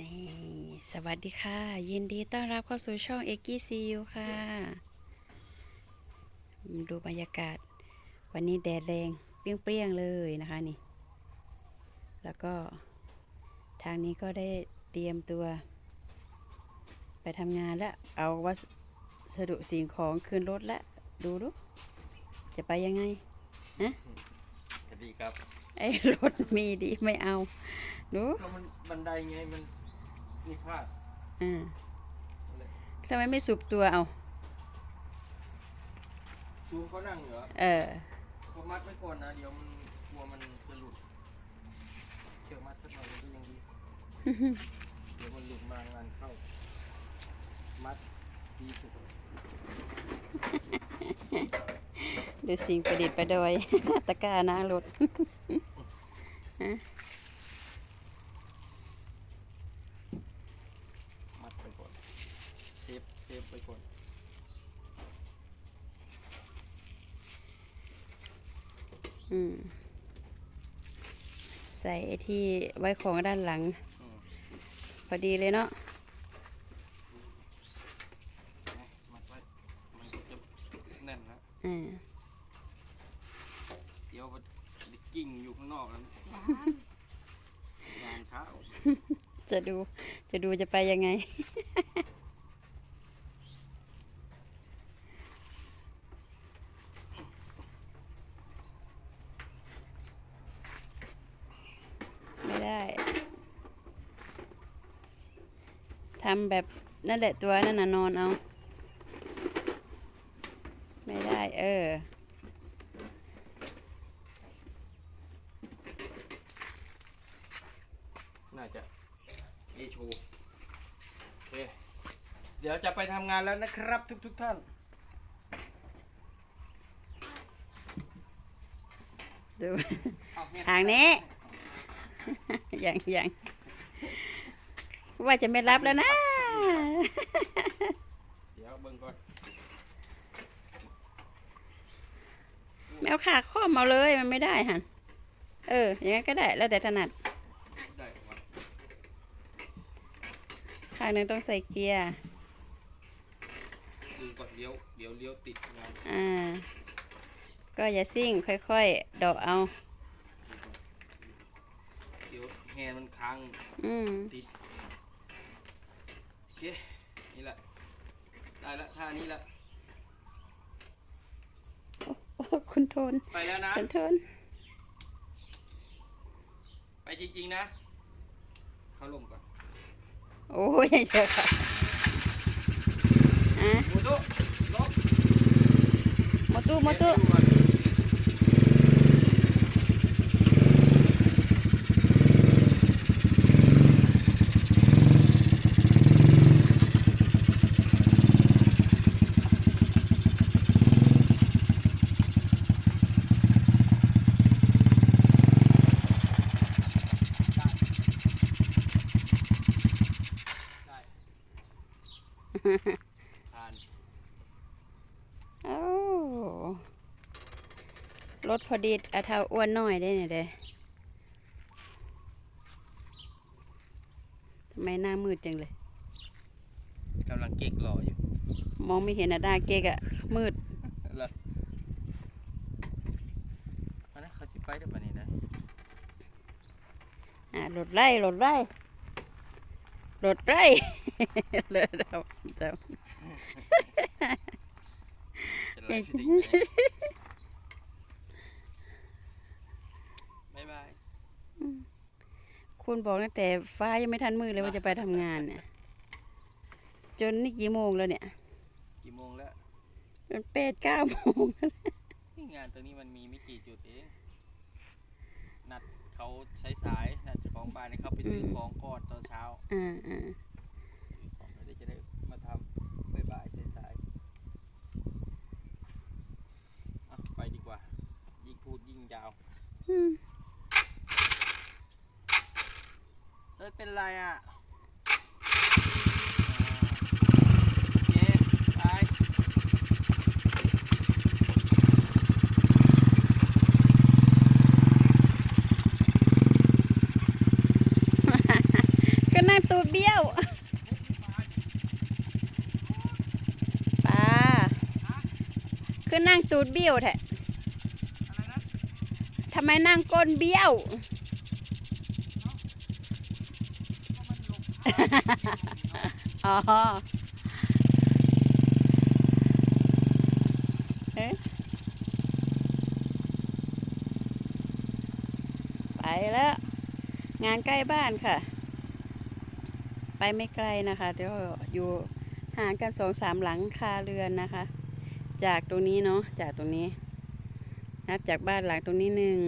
นี่สวัสดีค่ะ ยินดีต้อนรับเข้าสู่ช่องเอ็กกี้ซีูค่ะมาดูบรรยากาศ วันนี้แดดแรงเปรี้ยงๆเลยนะคะนี่ แล้วก็ทางนี้ก็ได้เตรียมตัว ไปทำงานแล้วเอาวัสดุสิ่งของขึ้นรถแล้วดูดูจะไปยังไงสวัสดีครับ ไอ้รถมีดีไม่เอาดูก็มันบันไดไงมัน นี่พลาดอ่าทำไมไม่สุบตัวเอาชูเขานั่งอยู่เหรอเออ ก็มัดไว้ก่อนนะ เดี๋ยวมันกลัวมันจะหลุดเชือกมัดสักหน่อยมันก็ยังดี เดี๋ยวมันหลุดมางานเข้า มัดดีสุดดูสิ่งประดิษฐ์ประดอย ตะกร้าหน้ารถมัดไปก่อน เซ ฟเซฟไปก่อนอืม ใส่ไอ้ที่ไว้ของด้านหลังอืมพอดีเลยเนาะนะมัดไว้มันก็จะแน่นนะอ่าเดี๋ยวมันกิ้งอยู่ข้างนอกแล้วงานเช้า จะดูจะดูจะไปยังไง ไม่ได้ ทำแบบนั่นแหละตัวนั่นน่ะนอนเอา ไม่ได้ เออ น่าจะเอโชว์โอเคเดี๋ยวจะไปทำงานแล้วนะครับทุกทุกๆท่าน ดูเอเมียทางนี้ ยังยัง ว่าจะไม่รับแล้วนะ เดี๋ยวเบิ่งก่อนแมวขาข้อมเอาเลยมันไม่ได้หันเออ อย่างนั้นก็ได้แล้วแต่ถนัดได้วะข้างหนึงต้องใส่เกียร์ดูก่อนเลี้ยวเดี๋ยวเลี้ยวติดงานอ่า ก็อย่าซิ่งค่อยๆเดาะเอาเดี๋ยวแฮนด์มันค้างอืม ติดโอเค นี่แหละ ได้ละท่านี้ละ โอ้คุณโทนไปแล้วนะ คุณโทน ไปจริงๆนะ เข้าลมก่อนโอ้ยยังเจอค่ะอะหมูตุลบมาตู้มาตู้เดี๋ยวดูก่อน ได้ ผ่านโอ้รถพอดีอาเทาอ้วนหน่อยได้เนี่ยเด้ทำไมหน้ามืดจังเลยกำลังเก๊กรออยู่ มองไม่เห็นอะด้าเก๊กอะมืดแล้วมานะเขาสิไปได้ปะนี่นะอะรถไล่รถไล่ รถไล่เลยเดาเดาจะไล่ไปถึงไหนบ๊ายบายคุณบอกตั้งแต่ฟ้ายังไม่ทันมืดเลยว่าจะไปทำงานเนี่ย จนนี่กี่โมงแล้วเนี่ย กี่โมงแล้วมันแปดเก้าโมงแล้วนี่งานตัวนี้มันมีไม่กี่จุดเอง นัดเขาใช้สายนัดเจ้า ของบ้านให้เขาไปซื้อของก่อนตอนเช้า อ่าอ่า ซื้อของแล้วเดี๋ยวจะได้มาทำบ่ายๆสายๆอะไปดีกว่า ยิ่งพูดยิ่งยาว อืม เอ้ยเป็นไรอะอ่าโอเคไป ก็ คือนั่งตูดเบี้ยวปลา คือนั่งตูดเบี้ยวแท้อะไรนะทำไมนั่งก้นเบี้ยว อ๋อเอ๊ะไปแล้ว งานใกล้บ้านค่ะ ไปไม่ไกลนะคะ เดี๋ยวอยู่ห่างกันสองสามหลังคาเรือนนะคะ จากตรงนี้เนาะจากตรงนี้ นับจากบ้านหลังตรงนี้หนึ่ง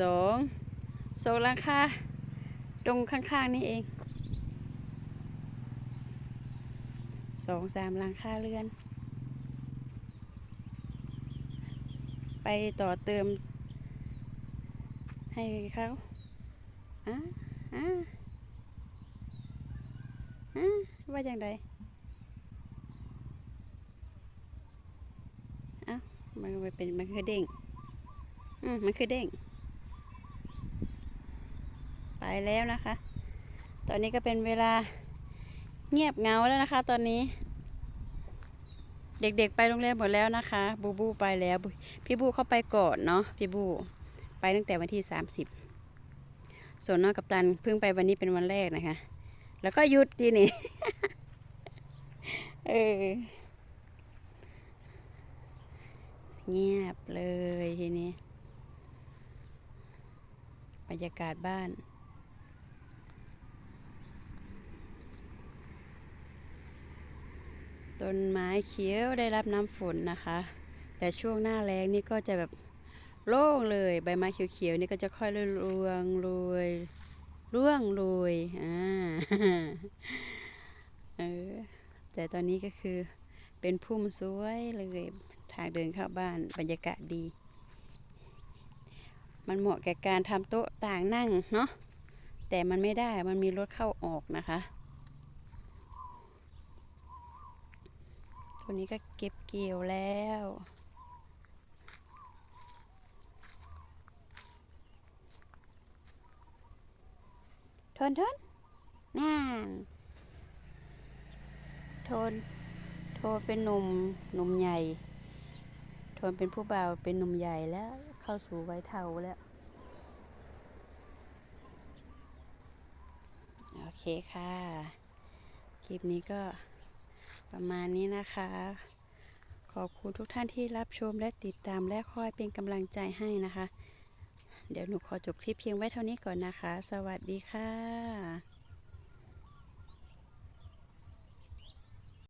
สองสองหลังคาตรงข้างๆนี่เองสองสามหลังคาเรือน ไปต่อเติม ให้เขาอะอะอะว่าอย่างไรเอ้า มันมันเป็นมันคือเด้ง อืมมันคือเด้ง ไปแล้วนะคะ ตอนนี้ก็เป็นเวลาเงียบเงาแล้วนะคะ ตอนนี้ เด็กๆไปโรงเรียนหมดแล้วนะคะ บูบูไปแล้ว พี่บูเข้าไปก่อนเนาะพี่บูไปตั้งแต่วันที่ 30 ส่วนน้องกัปตันเพิ่งไปวันนี้เป็นวันแรกนะคะ แล้วก็หยุดทีนี่ เออ เงียบเลยทีนี้ บรรยากาศบ้าน ต้นไม้เขียวได้รับน้ำฝนนะคะ แต่ช่วงหน้าแล้งนี่ก็จะแบบโล่งเลย ใบไม้เขียวๆนี่ก็จะค่อยรวงโรยร่วงโรยอ่าเออแต่ตอนนี้ก็คือเป็นพุ่มสวยเลย ทางเดินเข้าบ้านบรรยากาศดี มันเหมาะแก่การทำโต๊ะต่างนั่งเนาะแต่มันไม่ได้มันมีรถเข้าออกนะคะตัวนี้ก็เก็บเกี่ยวแล้วทนทนนั่นทน โทนเป็นหนุ่มหนุ่มใหญ่ ทนเป็นผู้บ่าวเป็นหนุ่มใหญ่แล้วเข้าสู่วัยเทาแล้ว โอเคค่ะ คลิปนี้ก็ประมาณนี้นะคะ ขอบคุณทุกท่านที่รับชมและติดตามและคอยเป็นกำลังใจให้นะคะ เดี๋ยวหนูขอจบคลิปเพียงไว้เท่านี้ก่อนนะคะ สวัสดีค่ะ